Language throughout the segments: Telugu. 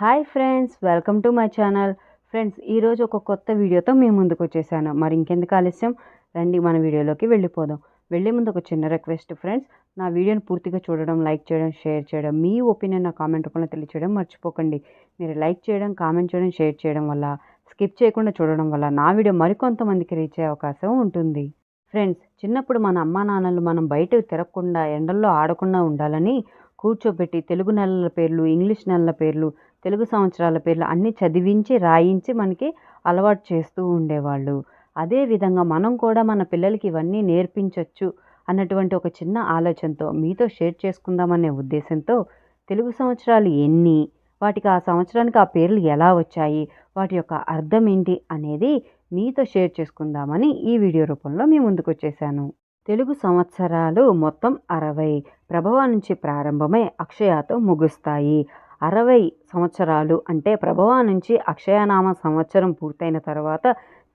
Hi friends welcome to my channel. Friends ఈరోజు ఒక కొత్త వీడియోతో మేము ముందుకు వచ్చేసాను. మరి ఇంకెందుకు ఆలస్యం? రండి మన వీడియోలోకి వెళ్ళిపోదాం. వెళ్ళే ముందు ఒక చిన్న రిక్వెస్ట్ ఫ్రెండ్స్ నా వీడియోని పూర్తిగా చూడడం లైక్ చేయడం షేర్ చేయడం మీ ఒపీనియన్ నా కామెంట్ రూపంలో తెలియచేయడం మర్చిపోకండి. మీరు లైక్ చేయడం కామెంట్ చేయడం షేర్ చేయడం వల్ల స్కిప్ చేయకుండా చూడడం వల్ల నా వీడియో మరికొంతమందికి రీచ్ అయ్యే అవకాశం ఉంటుంది. ఫ్రెండ్స్ చిన్నప్పుడు మన అమ్మా నాన్నలు మనం బయటకు తిరగకుండా ఎండల్లో ఆడకుండా ఉండాలని కూర్చోబెట్టి తెలుగు నెలల పేర్లు ఇంగ్లీష్ నెలల పేర్లు తెలుగు సంవత్సరాల పేర్లు అన్నీ చదివించి రాయించి మనకి అలవాటు చేస్తూ ఉండేవాళ్ళు. అదేవిధంగా మనం కూడా మన పిల్లలకి ఇవన్నీ నేర్పించవచ్చు అన్నటువంటి ఒక చిన్న ఆలోచనతో మీతో షేర్ చేసుకుందామనే ఉద్దేశంతో తెలుగు సంవత్సరాలు ఎన్ని వాటికి ఆ సంవత్సరానికి ఆ పేర్లు ఎలా వచ్చాయి వాటి యొక్క అర్థం ఏంటి అనేది మీతో షేర్ చేసుకుందామని ఈ వీడియో రూపంలో మీ ముందుకు వచ్చేసాను. తెలుగు సంవత్సరాలు మొత్తం అరవై ప్రభవ నుంచి ప్రారంభమై అక్షయాతో ముగుస్తాయి. అరవై సంవత్సరాలు అంటే ప్రభవ నుంచి అక్షయనామ సంవత్సరం పూర్తయిన తర్వాత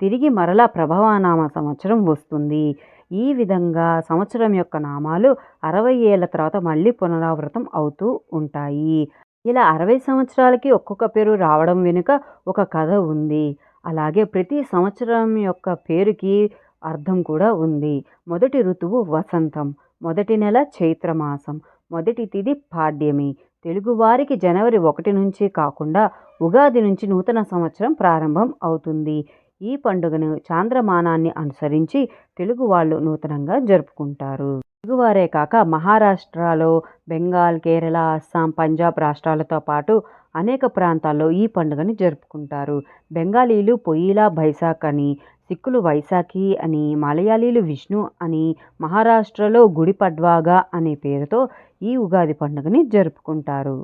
తిరిగి మరలా ప్రభవానామ సంవత్సరం వస్తుంది. ఈ విధంగా సంవత్సరం యొక్క నామాలు అరవై ఏళ్ళ తర్వాత మళ్ళీ పునరావృతం అవుతూ ఉంటాయి. ఇలా అరవై సంవత్సరాలకి ఒక్కొక్క పేరు రావడం వెనుక ఒక కథ ఉంది. అలాగే ప్రతి సంవత్సరం యొక్క పేరుకి అర్థం కూడా ఉంది. మొదటి ఋతువు వసంతం మొదటి నెల చైత్రమాసం మొదటి తిథి పాడ్యమి తెలుగువారికి జనవరి ఒకటి నుంచి కాకుండా ఉగాది నుంచి నూతన సంవత్సరం ప్రారంభం అవుతుంది. ఈ పండుగను చాంద్రమానాన్ని అనుసరించి తెలుగు వాళ్ళు నూతనంగా జరుపుకుంటారు. తెలుగువారే కాక మహారాష్ట్రలో బెంగాల్ కేరళ అస్సాం పంజాబ్ రాష్ట్రాలతో పాటు అనేక ప్రాంతాల్లో ఈ పండుగను జరుపుకుంటారు. బెంగాలీలు పొయ్యిలా బైసాక్ అని సిక్కులు వైశాఖి అని మలయాళీలు విష్ణు అని మహారాష్ట్రలో గుడి పడ్వాగా అనే పేరుతో ఈ ఉగాది పండుగని జరుపుకుంటారు.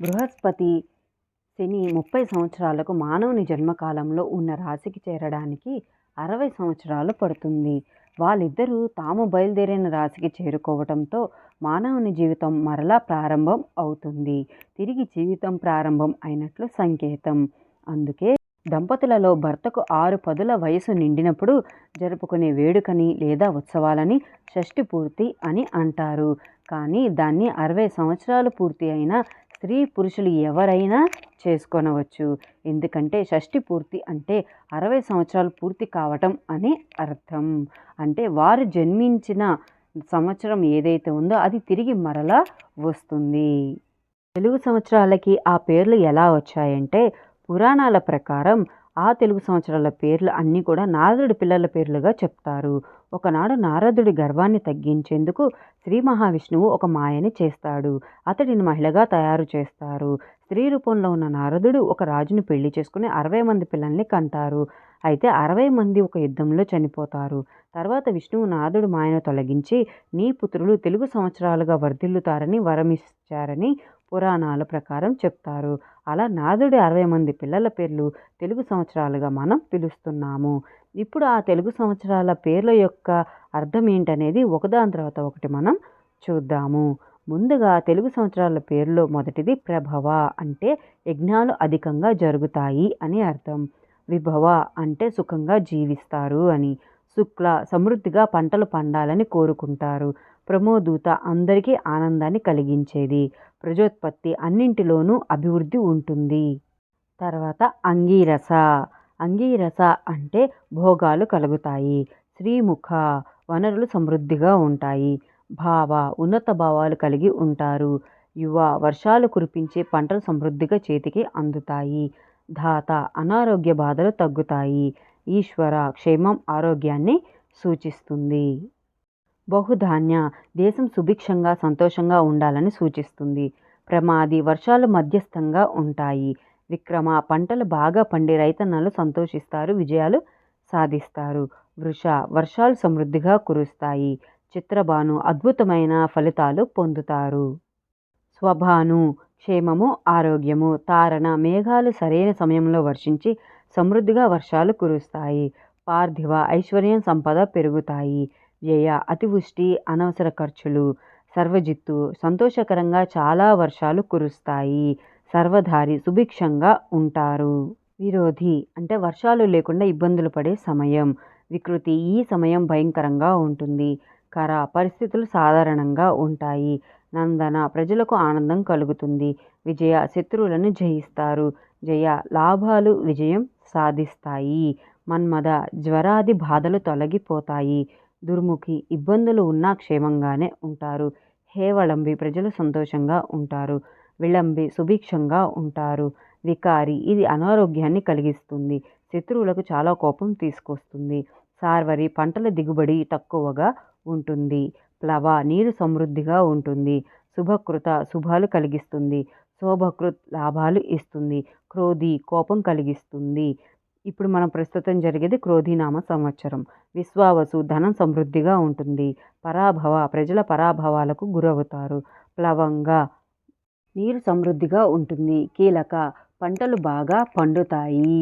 బృహస్పతి శని ముప్పై సంవత్సరాలకు మానవుని జన్మకాలంలో ఉన్న రాశికి చేరడానికి అరవై సంవత్సరాలు పడుతుంది. వాళ్ళిద్దరూ తాము బయలుదేరిన రాశికి చేరుకోవడంతో మానవుని జీవితం మరలా ప్రారంభం అవుతుంది. తిరిగి జీవితం ప్రారంభం అయినట్లు సంకేతం. అందుకే దంపతులలో భర్తకు ఆరు పదుల వయసు నిండినప్పుడు జరుపుకునే వేడుకని లేదా ఉత్సవాలని షష్ఠి పూర్తి అని అంటారు. కానీ దాన్ని అరవై సంవత్సరాలు పూర్తి అయిన స్త్రీ పురుషులు ఎవరైనా చేసుకొనవచ్చు. ఎందుకంటే షష్ఠి పూర్తి అంటే అరవై సంవత్సరాలు పూర్తి కావటం అని అర్థం. అంటే వారు జన్మించిన సంవత్సరం ఏదైతే ఉందో అది తిరిగి మరలా వస్తుంది. తెలుగు సంవత్సరాలకి ఆ పేర్లు ఎలా వచ్చాయంటే పురాణాల ప్రకారం ఆ తెలుగు సంవత్సరాల పేర్లు అన్నీ కూడా నారదుడి పిల్లల పేర్లుగా చెప్తారు. ఒకనాడు నారదుడి గర్వాన్ని తగ్గించేందుకు శ్రీ మహావిష్ణువు ఒక మాయని చేస్తాడు. అతడిని మహిళగా తయారు చేస్తారు. స్త్రీ రూపంలో ఉన్న నారదుడు ఒక రాజుని పెళ్ళి చేసుకుని అరవై మంది పిల్లల్ని కంటారు. అయితే అరవై మంది ఒక యుద్ధంలో చనిపోతారు. తర్వాత విష్ణువు నారదుడు మాయను తొలగించి నీ పుత్రులు తెలుగు సంవత్సరాలుగా వర్ధిల్లుతారని వరమిచ్చారని పురాణాల ప్రకారం చెప్తారు. అలా నాదుడి అరవై మంది పిల్లల పేర్లు తెలుగు సంవత్సరాలుగా మనం పిలుస్తున్నాము. ఇప్పుడు ఆ తెలుగు సంవత్సరాల పేర్ల యొక్క అర్థం ఏంటనేది ఒకదాని తర్వాత ఒకటి మనం చూద్దాము. ముందుగా తెలుగు సంవత్సరాల పేర్లో మొదటిది ప్రభవ అంటే యజ్ఞాలు అధికంగా జరుగుతాయి అని అర్థం. విభవ అంటే సుఖంగా జీవిస్తారు అని. శుక్ల సమృద్ధిగా పంటలు పండాలని కోరుకుంటారు. ప్రమోదూత అందరికీ ఆనందాన్ని కలిగించేది. ప్రజోత్పత్తి అన్నింటిలోనూ అభివృద్ధి ఉంటుంది. తర్వాత అంగీరస. అంగీరస అంటే భోగాలు కలుగుతాయి. శ్రీముఖ వనరులు సమృద్ధిగా ఉంటాయి. భావ ఉన్నత భావాలు కలిగి ఉంటారు. యువ వర్షాలు కురిపించే పంటలు సమృద్ధిగా చేతికి అందుతాయి. ధాత అనారోగ్య బాధలు తగ్గుతాయి. ఈశ్వర క్షేమం ఆరోగ్యాన్ని సూచిస్తుంది. బహుధాన్య. దేశం సుభిక్షంగా సంతోషంగా ఉండాలని సూచిస్తుంది. ప్రమాది వర్షాలు మధ్యస్థంగా ఉంటాయి. విక్రమ పంటలు బాగా పండి రైతన్నలు సంతోషిస్తారు విజయాలు సాధిస్తారు. వృష వర్షాలు సమృద్ధిగా కురుస్తాయి. చిత్రబాను అద్భుతమైన ఫలితాలు పొందుతారు. స్వభాను క్షేమము ఆరోగ్యము తారణ మేఘాలు సరైన సమయంలో వర్షించి సమృద్ధిగా వర్షాలు కురుస్తాయి. పార్థివ ఐశ్వర్యం సంపద పెరుగుతాయి. వ్యయ అతివృష్టి అనవసర ఖర్చులు సర్వజిత్తు సంతోషకరంగా చాలా వర్షాలు కురుస్తాయి. సర్వధారి సుభిక్షంగా ఉంటారు. విరోధి అంటే వర్షాలు లేకుండా ఇబ్బందులు పడే సమయం. వికృతి ఈ సమయం భయంకరంగా ఉంటుంది. కర పరిస్థితులు సాధారణంగా ఉంటాయి. నందన ప్రజలకు ఆనందం కలుగుతుంది. విజయ శత్రువులను జయిస్తారు. జయ లాభాలు విజయం సాధిస్తాయి. మన్మద జ్వరాది బాధలు తొలగిపోతాయి. దుర్ముఖి ఇబ్బందులు ఉన్నా క్షేమంగానే ఉంటారు. హేవళంబి ప్రజలు సంతోషంగా ఉంటారు. విళంబి సుభిక్షంగా ఉంటారు. వికారి ఇది అనారోగ్యాన్ని కలిగిస్తుంది. శత్రువులకు చాలా కోపం తీసుకొస్తుంది. సార్వరి పంటల దిగుబడి తక్కువగా ఉంటుంది. ప్లవ నీరు సమృద్ధిగా ఉంటుంది. శుభకృత శుభాలు కలిగిస్తుంది. శోభకృత్ లాభాలు ఇస్తుంది. క్రోధి కోపం కలిగిస్తుంది. ఇప్పుడు మనం ప్రస్తుతం జరిగేది క్రోధీనామ సంవత్సరం. విశ్వావసు ధనం సమృద్ధిగా ఉంటుంది. పరాభవ ప్రజల పరాభవాలకు గురవుతారు. ప్లవంగా నీరు సమృద్ధిగా ఉంటుంది. కీలక పంటలు బాగా పండుతాయి.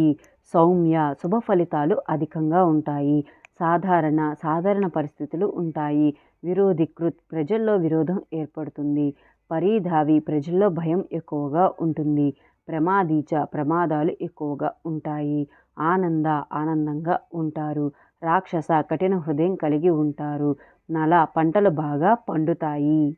సౌమ్య శుభ ఫలితాలు అధికంగా ఉంటాయి. సాధారణ సాధారణ పరిస్థితులు ఉంటాయి. విరోధికృత్ ప్రజల్లో విరోధం ఏర్పడుతుంది. పరీధావి ప్రజల్లో భయం ఎక్కువగా ఉంటుంది. ప్రమాదీచ ప్రమాదాలు ఎక్కువగా ఉంటాయి. ఆనంద ఆనందంగా ఉంటారు. రాక్షస కఠిన హృదయం కలిగి ఉంటారు. నల పంటలు బాగా పండుతాయి.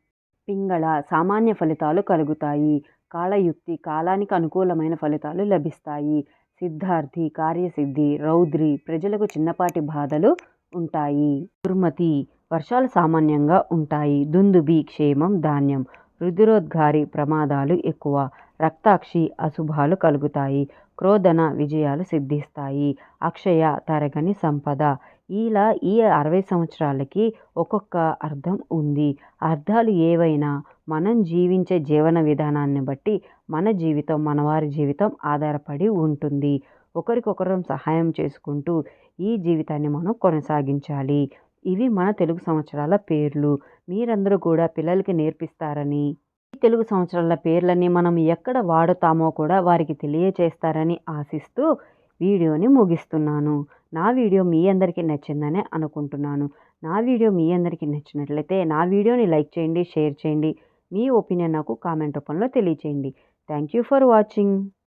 పింగళ సామాన్య ఫలితాలు కలుగుతాయి. కాలయుక్తి కాలానికి అనుకూలమైన ఫలితాలు లభిస్తాయి. సిద్ధార్థి కార్యసిద్ధి రౌద్రి ప్రజలకు చిన్నపాటి బాధలు ఉంటాయి. దుర్మతి వర్షాలు సామాన్యంగా ఉంటాయి. దుందుబి క్షేమం ధాన్యం. రుధిరోద్గారి ప్రమాదాలు ఎక్కువ. రక్తాక్షి అశుభాలు కలుగుతాయి. క్రోధన విజయాలు సిద్ధిస్తాయి. అక్షయ తరగని సంపద. ఇలా ఈ అరవై సంవత్సరాలకి ఒక్కొక్క అర్థం ఉంది. అర్థాలు ఏవైనా మనం జీవించే జీవన విధానాన్ని బట్టి మన జీవితం మనవారి జీవితం ఆధారపడి ఉంటుంది. ఒకరికొకరం సహాయం చేసుకుంటూ ఈ జీవితాన్ని మనం కొనసాగించాలి. ఇవి మన తెలుగు సంవత్సరాల పేర్లు. మీరందరూ కూడా పిల్లలకి నేర్పిస్తారని తెలుగు సంవత్సరాల పేర్లని మనం ఎక్కడ వాడుతామో కూడా వారికి తెలియచేస్తారని ఆశిస్తూ వీడియోని ముగిస్తున్నాను. నా వీడియో మీ అందరికీ నచ్చిందని అనుకుంటున్నాను. నా వీడియో మీ అందరికీ నచ్చినట్లయితే నా వీడియోని లైక్ చేయండి షేర్ చేయండి. మీ ఒపీనియన్ నాకు కామెంట్ రూపంలో తెలియచేయండి. Thank you for watching.